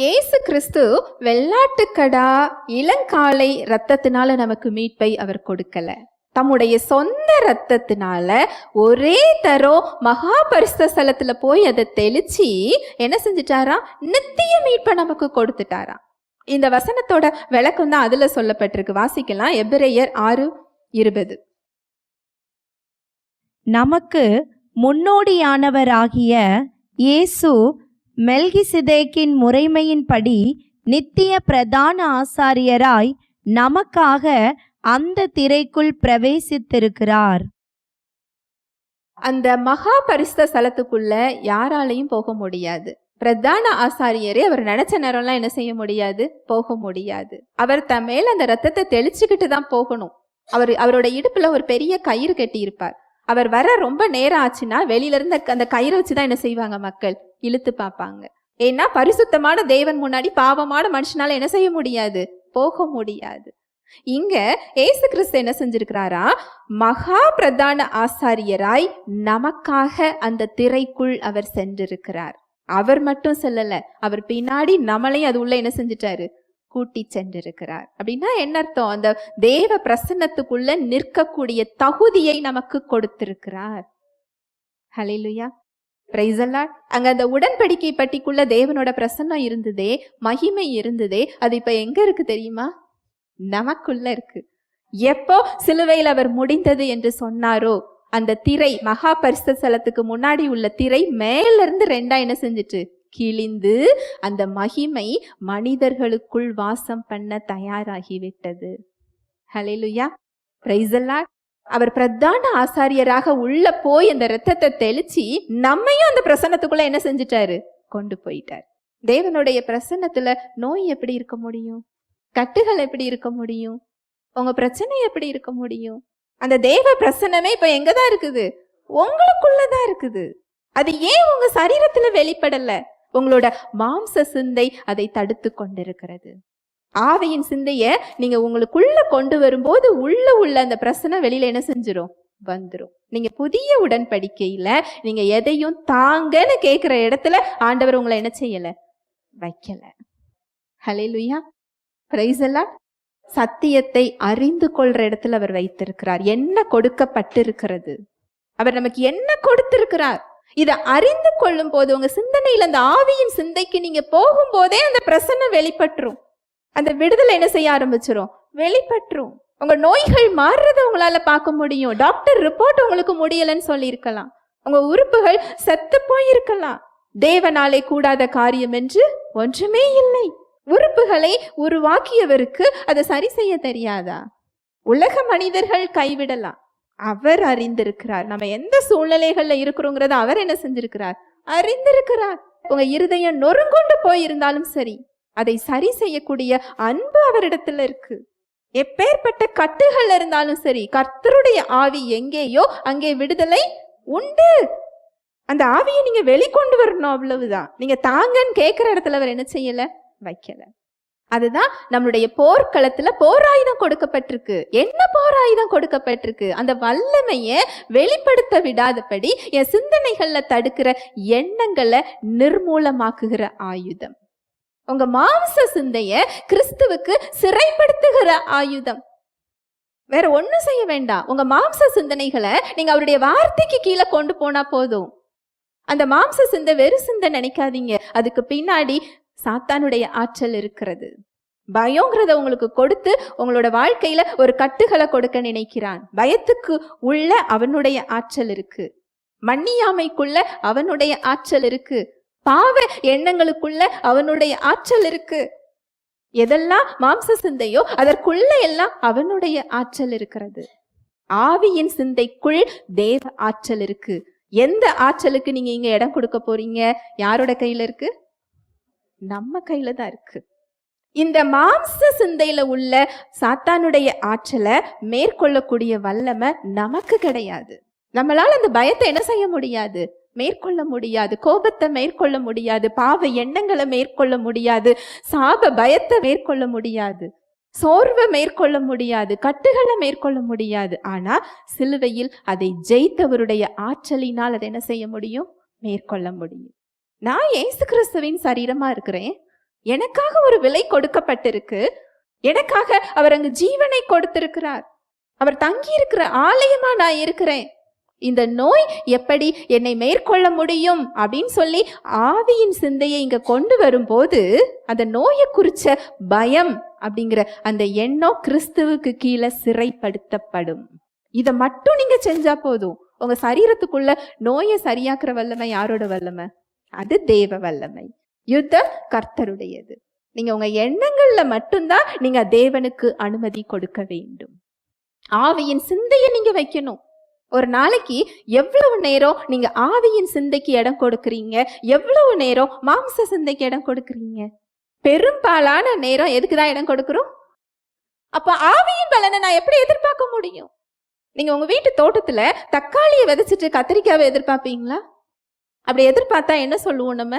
இயேசு கிறிஸ்து வெள்ளாட்டுக்கடா இளங்காலை ரத்தத்தினால நமக்கு மீட்பை அவர் கொடுக்கல. தம்முடைய சொந்த ரத்தத்தினால ஒரே தரம் மகா ஸ்தலத்துல போய் அதை தெளிச்சு என்ன செஞ்சிட்டாரா நித்திய மீட்பை நமக்கு கொடுத்துட்டாரா இந்த வசனத்தோட விளக்கம் தான் அதுல சொல்லப்பட்டிருக்கு. வாசிக்கலாம். எபிரேயர் ஆறு இருபது. நமக்கு முன்னோடியானவராகிய இயேசு மெல்கிசிதேக்கின் முறைமையின்படி நித்திய பிரதான ஆசாரியராய் நமக்காக அந்த திரைக்குள் பிரவேசித்திருக்கிறார். அந்த மகா பரிசுத்த ஸ்தலத்துக்குள்ள யாராலையும் போக முடியாது. பிரதான ஆசாரியரே அவர் நினைச்ச நேரம்லாம் என்ன செய்ய முடியாது? போக முடியாது. அவர் தன் மேல அந்த ரத்தத்தை தெளிச்சுக்கிட்டு தான் போகணும். அவர் அவரோட இடுப்புல ஒரு பெரிய கயிறு கட்டியிருப்பார். அவர் வர ரொம்ப நேரம் ஆச்சுன்னா வெளியில இருந்து அந்த கயிறை வச்சுதான் என்ன செய்வாங்க மக்கள்? இழுத்து பார்ப்பாங்க. ஏன்னா பரிசுத்தமான தேவன் முன்னாடி பாவமான மனுஷனால என்ன செய்ய முடியாது? போக முடியாது. இங்க ஏசு கிறிஸ்து என்ன செஞ்சிருக்கிறாரா? மகா பிரதான ஆசாரியராய் நமக்காக அந்த திரைக்குள் அவர் சென்றிருக்கிறார். அவர் மட்டும் செல்லல அவர் பின்னாடி நம்மளையும் அது உள்ள என்ன செஞ்சிட்டாரு? கூட்டி சென்றிருக்கிறார். அப்படின்னா என்ன அர்த்தம்? அந்த தேவ பிரசன்னத்துக்குள்ள நிற்கக்கூடிய தகுதியை நமக்கு கொடுத்திருக்கிறார். ஹலிலுயா பிரைசல்லாட் அங்க அந்த உடன்படிக்கை பட்டிக்குள்ள தேவனோட பிரசன்னம் இருந்ததே மகிமை இருந்ததே அது இப்ப எங்க இருக்கு தெரியுமா? நமக்குள்ள இருக்கு. எப்போ சிலுவையில் அவர் முடிந்தது என்று சொன்னாரோ அந்த திரை மகா பரிசு ஸ்தலத்துக்கு முன்னாடி உள்ள திரை மேல இருந்து ரெண்டா என்ன செஞ்சுட்டு? கிழிந்து அந்த மகிமை மனிதர்களுக்குள் வாசம் பண்ண தயாராகிவிட்டது. ஹலேலுயா பிரைசல்லாட் அவர் பிரதான ஆசாரியராக உள்ள போய் அந்த ரத்தத்தை தெளிச்சு நம்மையும் அந்த பிரசன்னத்துக்குள்ள என்ன செஞ்சிட்டாரு? கொண்டு போயிட்டார். தேவனுடைய பிரசன்னத்துல நோய் எப்படி இருக்க முடியும்? கட்டுகள் எப்படி இருக்க முடியும்? உங்க பிரச்சனை எப்படி இருக்க முடியும்? அந்த தேவ பிரசன்னமே இப்ப எங்கதான் இருக்குது? உங்களுக்குள்ளதான் இருக்குது. அது ஏன் உங்க சரீரத்துல வெளிப்படல? உங்களோட மாம்ச சிந்தை அதை தடுத்து கொண்டிருக்கிறது. ஆவியின் சிந்தைய நீங்க உங்களுக்குள்ள கொண்டு வரும்போது உள்ள உள்ள அந்த பிரச்சனை வெளியில என்ன செஞ்சிடும் வந்துடும் நீங்க புதிய உடன்படிக்கையில நீங்க எதையும் தாங்கன்னு கேட்கிற இடத்துல ஆண்டவர் உங்களை என்ன செய்யல? வைக்கல. ஹலே லுயா பிரைசலா சத்தியத்தை அறிந்து கொள்ற இடத்துல அவர் வைத்திருக்கிறார். என்ன கொடுக்கப்பட்டிருக்கிறது? அவர் நமக்கு என்ன கொடுத்திருக்கிறார்? இதை அறிந்து கொள்ளும் போது உங்க சிந்தனையில அந்த ஆவியின் சிந்தைக்கு நீங்க போகும்போதே அந்த பிரசன்னம் வெளிப்பட்டுரும். அந்த விடுதலை என்ன செய்ய ஆரம்பிச்சிடும் வெளிப்பற்றும் உங்க நோய்கள் மாறுறத உங்களால பார்க்க முடியும். டாக்டர் ரிப்போர்ட் உங்களுக்கு முடியலன்னு சொல்லியிருக்கலாம். உங்க உறுப்புகள் செத்து போயிருக்கலாம். தேவனாலே கூடாத காரியம் என்று ஒன்றுமே இல்லை. உறுப்புகளை உருவாக்கியவருக்கு அதை சரி செய்ய தெரியாதா? உலக மனிதர்கள் கைவிடலாம். அவர் அறிந்திருக்கிறார். நம்ம எந்த சூழ்நிலைகள்ல இருக்கிறோங்கிறத அவர் என்ன செஞ்சிருக்கிறார்? அறிந்திருக்கிறார். உங்க இருதயம் நொறுங்கொண்டு போயிருந்தாலும் சரி. அதை சரி செய்யக்கூடிய அன்பு அவரிடத்துல இருக்கு. எப்பேற்பட்ட கட்டுகள் இருந்தாலும் சரி கர்த்தருடைய ஆவி எங்கேயோ அங்கே விடுதலை உண்டு. அந்த ஆவியை நீங்க வெளிக்கொண்டு வரணும் அவ்வளவுதான். நீங்க தாங்கன்னு கேட்கிற இடத்துல அவர் என்ன செய்யல? வைக்கல. அதுதான் நம்மளுடைய போர்க்களத்துல போராயுதம் கொடுக்கப்பட்டிருக்கு. என்ன போராயுதம் கொடுக்கப்பட்டிருக்கு? அந்த வல்லமைய வெளிப்படுத்த விடாதபடி என் சிந்தனைகள்ல தடுக்கிற எண்ணங்களை நிர்மூலமாக்குகிற ஆயுதம். உங்க மாம்ச சிந்தைய கிறிஸ்துவுக்கு சிறைப்படுத்துகிற ஆயுதம். வேற ஒன்றும் செய்ய வேண்டாம். உங்க மாம்ச சிந்தனைகளை நீங்க அவருடைய வார்த்தைக்கு கீழே கொண்டு போனா போதும். அந்த மாம்ச சிந்தை வெறும் சிந்தை நினைக்காதீங்க. அதுக்கு பின்னாடி சாத்தானுடைய ஆற்றல் இருக்கிறது. பயங்கிறத உங்களுக்கு கொடுத்து உங்களோட வாழ்க்கையில ஒரு கட்டுகளை கொடுக்க நினைக்கிறான். பயத்துக்கு உள்ள அவனுடைய ஆற்றல் இருக்கு. மன்னியாமைக்குள்ள அவனுடைய ஆற்றல் இருக்கு. பாவ எண்ணங்களுக்குள்ள அவனுடைய ஆற்றல் இருக்கு. எதெல்லாம் மாம்ச சிந்தையோ அதற்குள்ள எல்லாம் அவனுடைய ஆற்றல் இருக்கிறது. ஆவியின் சிந்தைக்குள் தேவ ஆற்றல் இருக்கு. எந்த ஆற்றலுக்கு நீங்க இங்க இடம் கொடுக்க போறீங்க? யாரோட கையில இருக்கு? நம்ம கையில தான் இருக்கு. இந்த மாம்ச சிந்தையில உள்ள சாத்தானுடைய ஆற்றலை மேற்கொள்ளக்கூடிய வல்லமை நமக்கு கிடையாது. நம்மளால அந்த பயத்தை என்ன செய்ய முடியாது? மேற்கொள்ள முடியாது. கோபத்தை மேற்கொள்ள முடியாது. பாவ எண்ணங்களை மேற்கொள்ள முடியாது. சாப பயத்தை மேற்கொள்ள முடியாது. சோர்வை மேற்கொள்ள முடியாது. கட்டுகளை மேற்கொள்ள முடியாது. ஆனா சிலுவையில் அதை ஜெயித்தவருடைய ஆற்றலினால் அதை என்ன செய்ய முடியும்? மேற்கொள்ள முடியும். நான் இயேசு கிறிஸ்துவின் சரீரமா இருக்கிறேன். எனக்காக ஒரு விலை கொடுக்கப்பட்டிருக்கு. எனக்காக அவர் அங்கு ஜீவனை கொடுத்திருக்கிறார். அவர் தங்கி இருக்கிற ஆலயமா நான் இருக்கிறேன். இந்த நோய் எப்படி என்னை மேற்கொள்ள முடியும் அப்படின்னு சொல்லி ஆவியின் சிந்தையை இங்க கொண்டு வரும்போது அந்த நோயை குறிச்ச பயம் அப்படிங்கிற அந்த எண்ணம் கிறிஸ்துவுக்கு கீழே சிறைப்படுத்தப்படும். இதை மட்டும் நீங்க செஞ்சா போதும். உங்க சரீரத்துக்குள்ள நோயை சரியாக்குற வல்லமை யாரோட வல்லமை? அது தேவ வல்லமை. யுத்தம் கர்த்தருடையது. நீங்க உங்க எண்ணங்கள்ல மட்டும்தான் நீங்க தேவனுக்கு அனுமதி கொடுக்க வேண்டும். ஆவியின் சிந்தையை நீங்க வைக்கணும். ஒரு நாளைக்கு எவ்வளவு நேரம் நீங்க ஆவியின் சிந்தைக்கு இடம் கொடுக்குறீங்க? எவ்வளவு நேரம் மாம்ச சிந்தைக்கு இடம் கொடுக்குறீங்க? பெரும்பாலான நேரம் எதுக்கு தான் இடம் கொடுக்குறோம்? அப்ப ஆவியின் பலனை நான் எப்படி எதிர்பார்க்க முடியும்? நீங்க உங்க வீட்டு தோட்டத்துல தக்காளியை விதைச்சிட்டு கத்திரிக்காவை எதிர்பார்ப்பீங்களா? அப்படி எதிர்பார்த்தா என்ன சொல்லுவோம் நம்ம?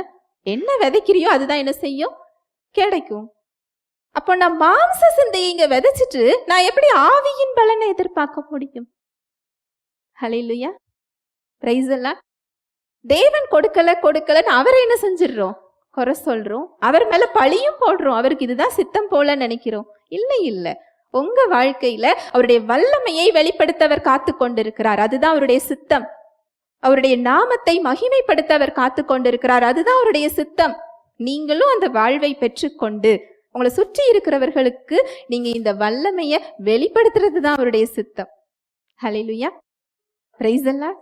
என்ன விதைக்கிறியோ அதுதான் என்ன செய்யும்? கிடைக்கும். அப்போ நான் மாம்ச சிந்தையை இங்க விதைச்சிட்டு நான் எப்படி ஆவியின் பலனை எதிர்பார்க்க முடியும்? ஹalleluya. பிரைஸ் எல்லாம் தேவன் கொடுக்கல கொடுக்கலன்னு அவரை என்ன செஞ்சிடுறோம்? குறை சொல்கிறோம் அவர் மேலே பழியும் போடுறோம். அவருக்கு இதுதான் சித்தம் போல நினைக்கிறோம். இல்லை இல்லை. உங்க வாழ்க்கையில அவருடைய வல்லமையை வெளிப்படுத்த அவர் காத்து கொண்டிருக்கிறார். அதுதான் அவருடைய சித்தம். அவருடைய நாமத்தை மகிமைப்படுத்த அவர் காத்து கொண்டிருக்கிறார். அதுதான் அவருடைய சித்தம். நீங்களும் அந்த வாழ்வை பெற்றுக்கொண்டு உங்களை சுற்றி இருக்கிறவர்களுக்கு நீங்க இந்த வல்லமையை வெளிப்படுத்துறது தான் அவருடைய சித்தம். ஹalleluya. பிரைஸ் எல்லாம்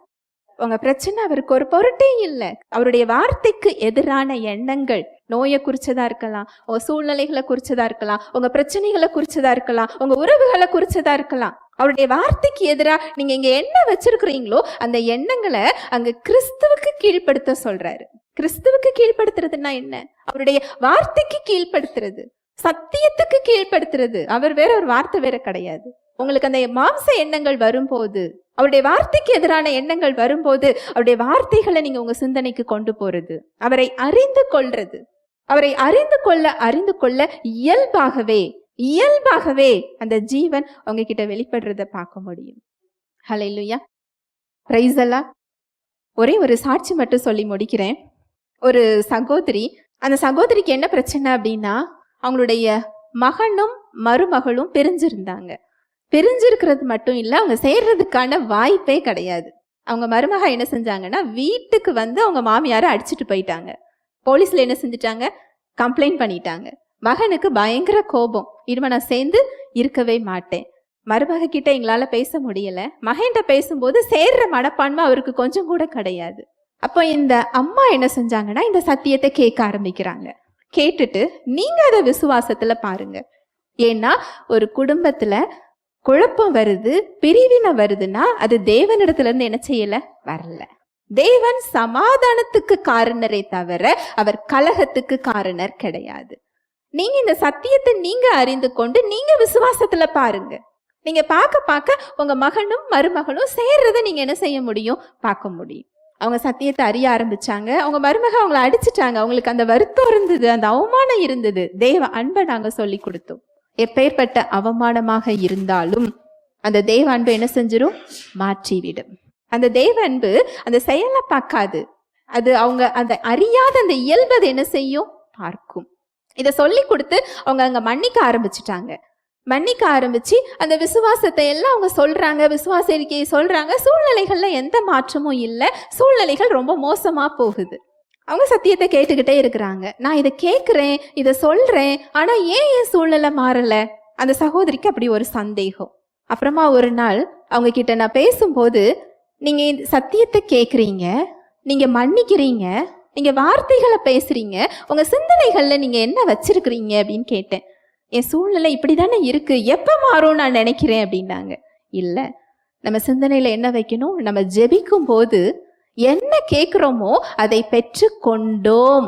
உங்க பிரச்சனை அவருக்கு ஒரு பொருட்டே இல்லை. அவருடைய வார்த்தைக்கு எதிரான எண்ணங்கள் நோயை குறிச்சதா இருக்கலாம் உங்க சூழ்நிலைகளை குறிச்சதா இருக்கலாம் உங்க பிரச்சனைகளை குறிச்சதா இருக்கலாம் உங்க உறவுகளை குறிச்சதா இருக்கலாம். அவருடைய வார்த்தைக்கு எதிராக நீங்க இங்க என்ன வச்சிருக்கிறீங்களோ அந்த எண்ணங்களை அங்க கிறிஸ்துவுக்கு கீழ்ப்படுத்த சொல்றாரு. கிறிஸ்துவுக்கு கீழ்ப்படுத்துறதுன்னா என்ன? அவருடைய வார்த்தைக்கு கீழ்ப்படுத்துறது சத்தியத்துக்கு கீழ்ப்படுத்துறது. அவர் வேற ஒரு வார்த்தை வேற கிடையாது. உங்களுக்கு அந்த மாம்ச எண்ணங்கள் வரும்போது அவருடைய வார்த்தைக்கு எதிரான எண்ணங்கள் வரும்போது அவருடைய வார்த்தைகளை நீங்க உங்க சிந்தனைக்கு கொண்டு போறது. அவரை அறிந்து கொள்றது. அவரை அறிந்து கொள்ள அறிந்து கொள்ள இயல்பாகவே இயல்பாகவே அந்த ஜீவன் உங்ககிட்ட வெளிப்படுறத பார்க்க முடியும். ஹalleluya பிரைஸ் எல்லாம் ஒரே ஒரு சாட்சி மட்டும் சொல்லி முடிக்கிறேன். ஒரு சகோதரி அந்த சகோதரிக்கு என்ன பிரச்சனை அப்படின்னா அவங்களுடைய மகனும் மருமகளும் பிரிஞ்சிருந்தாங்க. பிரிஞ்சிருக்கிறது மட்டும் இல்லை அவங்க சேர்றதுக்கான வாய்ப்பே கிடையாது. அவங்க மருமக என்ன செஞ்சாங்கன்னா வீட்டுக்கு வந்து அவங்க மாமியாரை அடிச்சுட்டு போயிட்டாங்க. போலீஸில் என்ன செஞ்சுட்டாங்க? கம்ப்ளைண்ட் பண்ணிட்டாங்க. மகனுக்கு பயங்கர கோபம். இனிமே நான் சேர்ந்து இருக்கவே மாட்டேன். மருமக கிட்ட எங்களால் பேச முடியல. மகன்கிட்ட பேசும்போது சேர்ற மனப்பான்மை அவருக்கு கொஞ்சம் கூட கிடையாது. அப்போ இந்த அம்மா என்ன செஞ்சாங்கன்னா இந்த சத்தியத்தை கேட்க ஆரம்பிக்கிறாங்க. கேட்டுட்டு நீங்கள் அதை விசுவாசத்தில் பாருங்க. ஏன்னா ஒரு குடும்பத்தில் குழப்பம் வருது பிரிவினை வருதுன்னா அது தேவனிடத்துல இருந்து என்ன செய்யல? வரல. தேவன் சமாதானத்துக்கு காரணரை தவிர அவர் கலகத்துக்கு காரணர் கிடையாது. நீங்க இந்த சத்தியத்தை நீங்க அறிந்து கொண்டு நீங்க விசுவாசத்துல பாருங்க. நீங்க பார்க்க பார்க்க உங்க மகனும் மருமகளும் சேர்றதை நீங்க என்ன செய்ய முடியும்? பார்க்க முடியும். அவங்க சத்தியத்தை அறிய ஆரம்பிச்சாங்க. அவங்க மருமக அவங்கள அடிச்சிட்டாங்க. அவங்களுக்கு அந்த வருத்தம் இருந்தது அந்த அவமானம் இருந்தது. தேவ அன்பை நாங்க சொல்லி கொடுத்தோம். எப்பேற்பட்ட அவமானமாக இருந்தாலும் அந்த தேவ அன்பு என்ன செஞ்சிடும் மாற்றிவிடும். அந்த தேவ அன்பு அந்த செயலை பார்க்காது. அது அவங்க அந்த அறியாத அந்த இயல்பு என்ன செய்யும்? பார்க்கும். இதை சொல்லி கொடுத்து அவங்க அங்க மன்னிக்க ஆரம்பிச்சிட்டாங்க. மன்னிக்க ஆரம்பிச்சு அந்த விசுவாசத்தை எல்லாம் அவங்க சொல்றாங்க. விசுவாச இருக்கையை சொல்றாங்க. சூழ்நிலைகள்ல எந்த மாற்றமும் இல்லை. சூழ்நிலைகள் ரொம்ப மோசமா போகுது. அவங்க சத்தியத்தை கேட்டுக்கிட்டே இருக்கிறாங்க. நான் இதை கேட்குறேன் இதை சொல்கிறேன் ஆனால் ஏன் என் சூழ்நிலை மாறலை? அந்த சகோதரிக்கு அப்படி ஒரு சந்தேகம். அப்புறமா ஒரு நாள் அவங்க கிட்ட நான் பேசும்போது நீங்க இந்த சத்தியத்தை கேட்குறீங்க நீங்க மன்னிக்கிறீங்க நீங்க வார்த்தைகளை பேசுறீங்க உங்க சிந்தனைகள்ல நீங்க என்ன வச்சிருக்கிறீங்க? அப்படின்னு கேட்டேன். என் சூழ்நிலை இப்படி தானே இருக்கு எப்போ மாறும் நான் நினைக்கிறேன் அப்படின்னாங்க. இல்லை நம்ம சிந்தனையில் என்ன வைக்கணும்? நம்ம ஜெபிக்கும் போது என்ன கேட்குறோமோ அதை பெற்று கொண்டோம்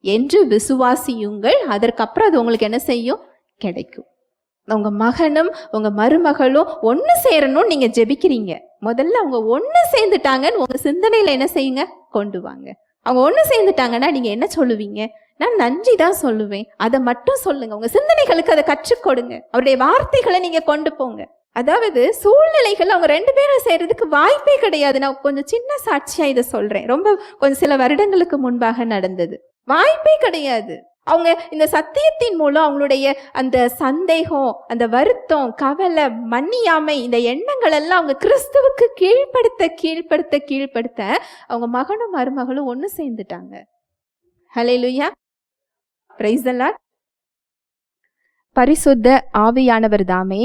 என்று விசுவாசியுங்கள். அதற்கப்புறம் அது உங்களுக்கு என்ன செய்யும்? கிடைக்கும். உங்கள் மகனும் உங்கள் மருமகளும் ஒன்று சேரணும்னு நீங்கள் ஜெபிக்கிறீங்க. முதல்ல அவங்க ஒன்று சேர்ந்துட்டாங்கன்னு உங்கள் சிந்தனையில் என்ன செய்யுங்க? கொண்டு வாங்க. அவங்க ஒன்று சேர்ந்துட்டாங்கன்னா நீங்கள் என்ன சொல்லுவீங்க? நான் நன்றி தான் சொல்லுவேன். அதை மட்டும் சொல்லுங்க. உங்கள் சிந்தனைகளுக்கு அதை கற்றுக் கொடுங்க. அவருடைய வார்த்தைகளை நீங்கள் கொண்டு போங்க. அதாவது சூழ்நிலைகள் அவங்க ரெண்டு பேரும் செய்கிறதுக்கு வாய்ப்பே கிடையாது. நான் கொஞ்சம் சின்ன சாட்சியாக இதை சொல்கிறேன் ரொம்ப கொஞ்சம் சில வருடங்களுக்கு முன்பாக நடந்தது. வாய்ப்பே கிடையாது. அவங்க இந்த சத்தியத்தின் மூலம் அவங்களுடைய அந்த சந்தேகம் அந்த வருத்தம் கவலை மன்னியாமை இந்த எண்ணங்கள் எல்லாம் அவங்க கிறிஸ்துவுக்கு கீழ்ப்படுத்த கீழ்ப்படுத்த கீழ்ப்படுத்த அவங்க மகனும் மருமகளும் ஒன்று சேர்ந்துட்டாங்க. ஹலே லுயா பிரைஸ் பரிசுத்த ஆவியானவர் தாமே